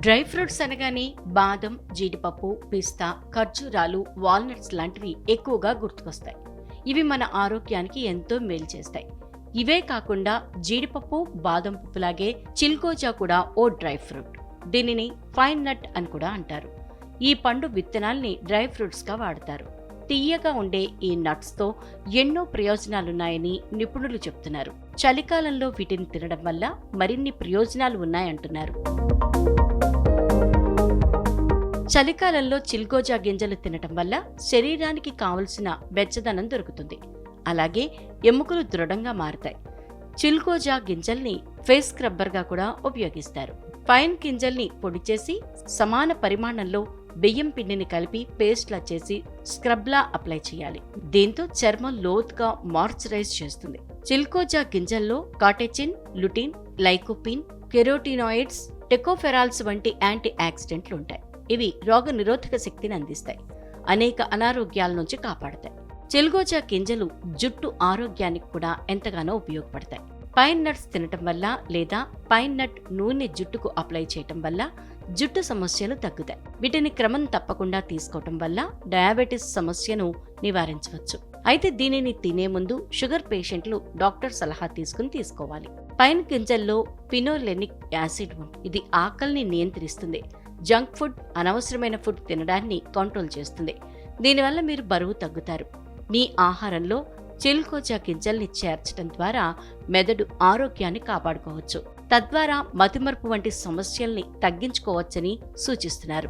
Dry fruits అనగానే బాదం జీడిపప్పు పిస్తా ఖర్జూరాలు వాల్నట్స్ లాంటివి ఎక్కువగా గుర్తుకొస్తాయి. ఇవి మన ఆరోగ్యానికి ఎంతో మేలు చేస్తాయి. ఇవే కాకుండా జీడిపప్పు బాదం పప్పులాగే చిల్కోజా కూడా ఓ డ్రై ఫ్రూట్. దీనిని ఫైన్ నట్ అని కూడా అంటారు. ఈ పండు విత్తనాల్ని డ్రై ఫ్రూట్స్గా వాడతారు. తీయగా ఉండే ఈ నట్స్తో ఎన్నో ప్రయోజనాలున్నాయని నిపుణులు చెప్తున్నారు. చలికాలంలో వీటిని తినడం వల్ల మరిన్ని ప్రయోజనాలు ఉన్నాయంటున్నారు. చలికాలంలో చిల్గోజా గింజలు తినటం వల్ల శరీరానికి కావలసిన వెచ్చదనం దొరుకుతుంది. అలాగే ఎముకలు దృఢంగా మారుతాయి. చిల్గోజా గింజల్ని ఫేస్ స్క్రబ్బర్గా కూడా ఉపయోగిస్తారు. పైన్ గింజల్ని పొడి చేసి సమాన పరిమాణంలో బియ్యం పిండిని కలిపి పేస్ట్లా చేసి స్క్రబ్లా అప్లై చేయాలి. దీంతో చర్మం లోతుగా మాయిశ్చరైజ్ చేస్తుంది. చిల్కోజా గింజల్లో catechin lutein lycopene carotenoids tocopherols వంటి యాంటీ ఆక్సిడెంట్లు ఉంటాయి. ఇవి రోగ నిరోధక శక్తిని అందిస్తాయి. అనేక అనారోగ్యాల నుంచి కాపాడతాయి. చెల్గోజా గింజలు జుట్టు ఆరోగ్యానికి కూడా ఎంతగానో ఉపయోగపడతాయి. పైన్ నట్స్ తినటం వల్ల లేదా పైన్ నట్ నూనె జుట్టుకు అప్లై చేయటం వల్ల జుట్టు సమస్యలు తగ్గుతాయి. వీటిని క్రమం తప్పకుండా తీసుకోవటం వల్ల డయాబెటిస్ సమస్యను నివారించవచ్చు. అయితే దీనిని తినే ముందు షుగర్ పేషెంట్లు డాక్టర్ సలహా తీసుకుని తీసుకోవాలి. పైన్ గింజల్లో పినోలెనిక్ యాసిడ్ ఉంది. ఇది ఆకలిని నియంత్రిస్తుంది. జంక్ ఫుడ్ అనవసరమైన ఫుడ్ తినడాన్ని కంట్రోల్ చేస్తుంది. దీనివల్ల మీరు బరువు తగ్గుతారు. మీ ఆహారంలో చిల్కోచా గింజల్ని చేర్చడం ద్వారా మెదడు ఆరోగ్యాన్ని కాపాడుకోవచ్చు. తద్వారా మతిమరుపు వంటి సమస్యల్ని తగ్గించుకోవచ్చని సూచిస్తున్నారు.